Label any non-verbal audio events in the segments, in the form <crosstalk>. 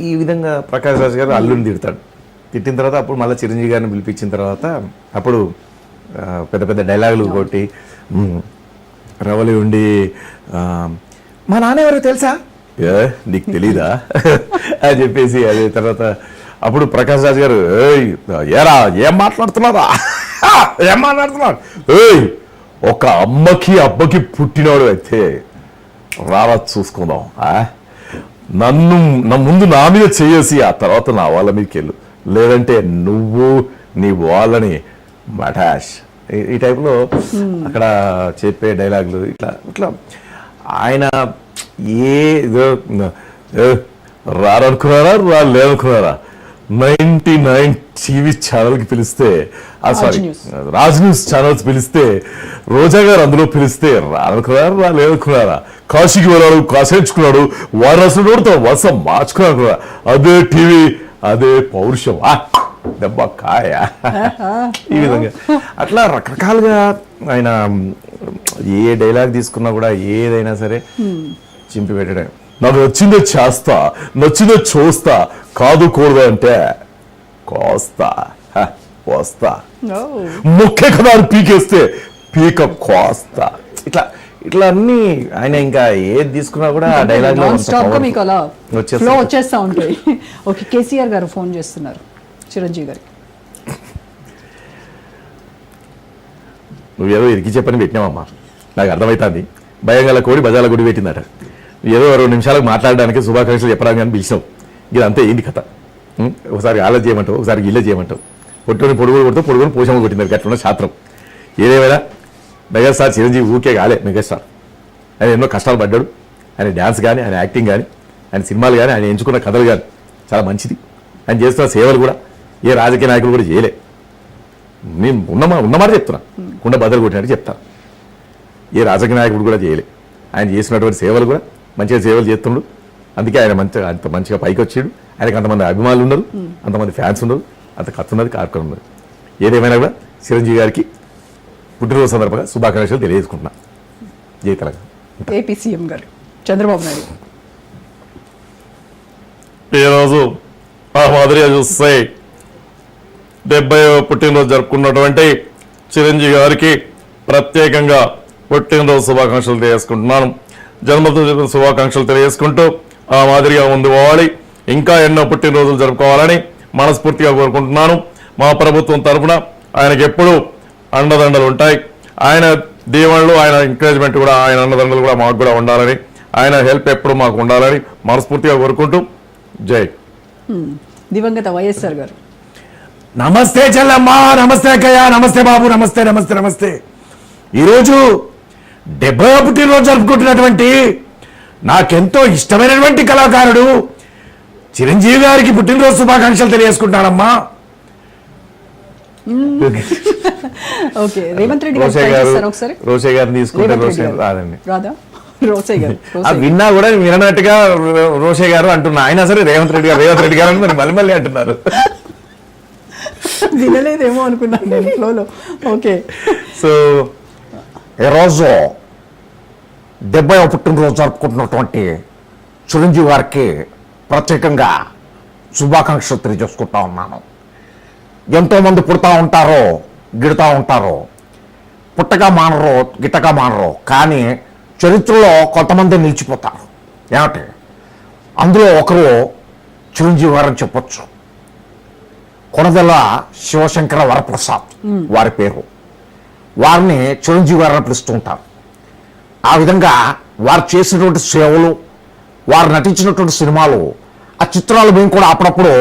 ఈ- విధంగా ప్రకాష్ రాజ్ గారు అల్లుని తిడతాడు. తిట్టిన తర్వాత అప్పుడు మళ్ళీ చిరంజీవి గారిని పిలిపించిన తర్వాత అప్పుడు పెద్ద పెద్ద డైలాగులు కొట్టి "మ్, రవలి ఉండి మా నాన్న ఎవరో తెలుసా? ఏ నీకు తెలీదా? <laughs> అని చెప్పేసి అదే తర్వాత అప్పుడు ప్రకాష్ రాజ్ గారు ఏయ్ ఏరా ఏం మాట్లాడుతున్నారా <laughs> ఏం మాట్లాడుతున్నారు ఏయ్ ఒక అమ్మకి అబ్బకి పుట్టినోడు అయితే రారా చూసుకుందాం ఆ? నన్ను నా ముందు నా మీద చేసి ఆ తర్వాత నా వాళ్ళ మీదకి వెళ్ళు. లేదంటే నువ్వు నీ వాళ్ళని మటాష్. ఈ- టైప్లో అక్కడ చెప్పే డైలాగులు ఇట్లా ఇట్లా. ఆయన ఏ, రారనుకున్నారా రా లేదనుకున్నారా నైన్టీ నైన్ టీవీ ఛానల్కి పిలిస్తే సారీ. రాజ్ న్యూస్. ఛానల్స్ పిలిస్తే రోజా గారు అందులో పిలిస్తే రానుకున్నారా రా లేదనుకున్నారా? కాశీకి వెళ్ళాడు కాసేంచుకున్నాడు వారసుడు తన వసం మార్చుకున్నాడు కూడా. అదే టీవీ అదే పౌరుషం. దెబ్బ కాయ ఈ విధంగా. అట్లా రకరకాలుగా ఆయన ఏ డైలాగ్ తీసుకున్నా కూడా ఏదైనా సరే చింపి పెట్టడం నాకు నచ్చిందే చేస్తా నచ్చిందే చూస్తా. కాదు కూడదు అంటే కోస్తా. హ, వస్తా ముఖ్య కదా అని పీకేస్తే పీక కోస్తా. ఇట్లా ఇట్లా అన్ని ఆయన ఇంకా ఏది తీసుకున్నా కూడా ఆ డైలాగ్లో. మీకు అలా. ఫ్లో వచ్చేస్తా ఉంటాయి. ఓకే కేసీఆర్ గారు ఫోన్ చేస్తున్నారు. చిరంజీవి గారికి. నువ్వేదో ఇరికి చెప్పని పెట్టినావమ్మా. నాకు అర్థమవుతుంది భయం గల కోడి బజాల గుడి పెట్టిందట. ఏదో రెండు నిమిషాలకు మాట్లాడడానికి శుభాకాంక్షలు చెప్పడానికి కానీ పిలిచినావు ఇదంతా ఏంది కథ? ఉం? ఒకసారి ఆల చేయమంటావు ఒకసారి గిల్ల చేయమంటావు. పొట్టుని పొడుగులు కొడుతూ పొడుగుని పోషమ్మ కొట్టింది గట్లున్న శాస్త్రం. ఏదేమైనా మెగాస్టార్ చిరంజీవి ఊకే కాలే మెగాస్టార్. ఆయన ఎన్నో కష్టాలు పడ్డాడు. ఆయన డ్యాన్స్ కానీ ఆయన యాక్టింగ్ కానీ ఆయన సినిమాలు కానీ ఆయన ఎంచుకున్న కథలు కానీ చాలా మంచిది. ఆయన చేస్తున్న సేవలు కూడా ఏ రాజకీయ నాయకులు కూడా చేయలే. నేను ఉన్నమా ఉన్నమాట చెప్తున్నా. కుండ బద్దలు కొట్టినట్టు చెప్తాను ఏ రాజకీయ నాయకుడు కూడా చేయలే. ఆయన చేసినటువంటి సేవలు కూడా మంచిగా సేవలు చేస్తుండు. అందుకే ఆయన మంచిగా అంత మంచిగా పైకి వచ్చాడు ఆయనకు అంతమంది అభిమానులు ఉన్నారు అంతమంది ఫ్యాన్స్ ఉన్నారు అంత కత్తున్నది కార్యక్రమం ఉన్నది. ఏదేమైనా కూడా చిరంజీవి గారికి పుట్టినరోజు సందర్భంగా శుభాకాంక్షలు తెలియజేసుకుంటున్నా. జై తెలంగాణ. ఏపీ సీఎం గారు చంద్రబాబు నాయుడు. ఈరోజు ఆ మాదిరిగా చూస్తే డెబ్బై పుట్టినరోజు జరుపుకున్నటువంటి చిరంజీవి గారికి ప్రత్యేకంగా పుట్టినరోజు శుభాకాంక్షలు తెలియజేసుకుంటున్నాను. జన్మదిన శుభాకాంక్షలు తెలియజేసుకుంటూ ఆ మాదిరిగా ముందు పోవాలి. ఇంకా ఎన్నో పుట్టినరోజులు జరుపుకోవాలని మనస్ఫూర్తిగా కోరుకుంటున్నాను. మా ప్రభుత్వం తరఫున ఆయనకి ఎప్పుడూ అండదండలు ఉంటాయి. ఆయన దీవెనలు ఆయన ఎంకరేజ్మెంట్ కూడా ఆయన అండదండలు కూడా మాకు కూడా ఉండాలని ఆయన హెల్ప్ ఎప్పుడు మాకు ఉండాలని మనస్ఫూర్తిగా కోరుకుంటూ జై. దివంగత వైఎస్ఆర్ గారు. నమస్తే చెల్లమ్మా నమస్తే అక్కయ్య నమస్తే బాబు నమస్తే నమస్తే నమస్తే. ఈరోజు డెబ్బై పుట్టినరోజు జరుపుకుంటున్నటువంటి నాకెంతో ఇష్టమైనటువంటి కళాకారుడు చిరంజీవి గారికి పుట్టినరోజు శుభాకాంక్షలు తెలియజేసుకుంటానమ్మా. రోషే గారిని తీసుకుంటే. రాదండి. రోసే రోసే. <laughs> విన్నా కూడా విననట్టుగా రో- రోషే గారు అంటున్నా. అయినా సరే రేవంత్ రెడ్డి గారు రేవంత్ రెడ్డి గారు అని మరి మళ్ళీ మళ్ళీ అంటున్నారు. వినలేదేమో అనుకున్నాను నేను ఫ్లోలో. ఓకే. సో ఈరోజు డెబ్బై పుట్టినరోజు జరుపుకుంటున్నటువంటి చిరంజీవి గారికి ప్రత్యేకంగా శుభాకాంక్షలు తెలియజేసుకుంటా ఉన్నాను. ఎంతోమంది పుడతా ఉంటారు గిడతా ఉంటారు పుట్టగా మానరు గిట్టగా మానరు కానీ చరిత్రలో కొంతమంది నిలిచిపోతారు. ఏమిటి అందులో ఒకరు చిరంజీవి గారు అని చెప్పొచ్చు. కొనదెల శివశంకర వరప్రసాద్ వారి పేరు. వారిని చిరంజీవి గారు పిలుస్తూ ఉంటారు. ఆ విధంగా వారు చేసినటువంటి సేవలు వారు నటించినటువంటి సినిమాలు ఆ చిత్రాలు మేము కూడా అప్పుడప్పుడు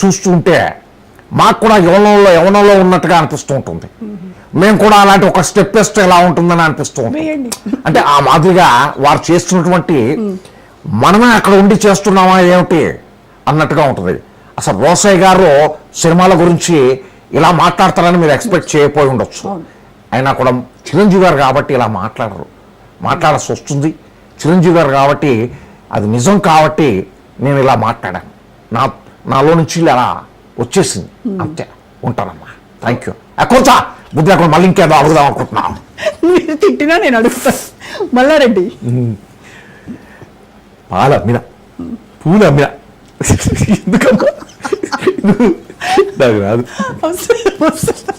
చూస్తూ ఉంటే మాకు కూడా యవనంలో యవనంలో ఉన్నట్టుగా అనిపిస్తూ ఉంటుంది. మేము కూడా అలాంటి ఒక స్టెప్ వేస్తే ఎలా ఉంటుందని అనిపిస్తూ ఉంటుంది. అంటే ఆ మాదిరిగా వారు చేస్తున్నటువంటి మనమే అక్కడ ఉండి చేస్తున్నామా ఏమిటి అన్నట్టుగా ఉంటుంది. అసలు రోసయ్య గారు సినిమాల గురించి ఇలా మాట్లాడతారని మీరు ఎక్స్పెక్ట్ చేయకపోయి ఉండొచ్చు. అయినా కూడా చిరంజీవి గారు కాబట్టి ఇలా మాట్లాడరు. మాట్లాడాల్సి వస్తుంది. చిరంజీవి గారు కాబట్టి అది నిజం కాబట్టి నేను ఇలా మాట్లాడాను. నా నాలో నుంచి ఇలా వచ్చేసింది. అంతే. ఉంటానమ్మా థ్యాంక్ యూ కొంచెం బుద్ధి లేకుండా మళ్ళీ ఇంకేదో అడుగుదాం అనుకుంటున్నాను మీరు తిట్టినా నేను అడుగుతాను మల్లారెడ్డి పాల అమ్మిన పూలు అమ్మిన ఎందుకమ్మా? నాకు రాదు.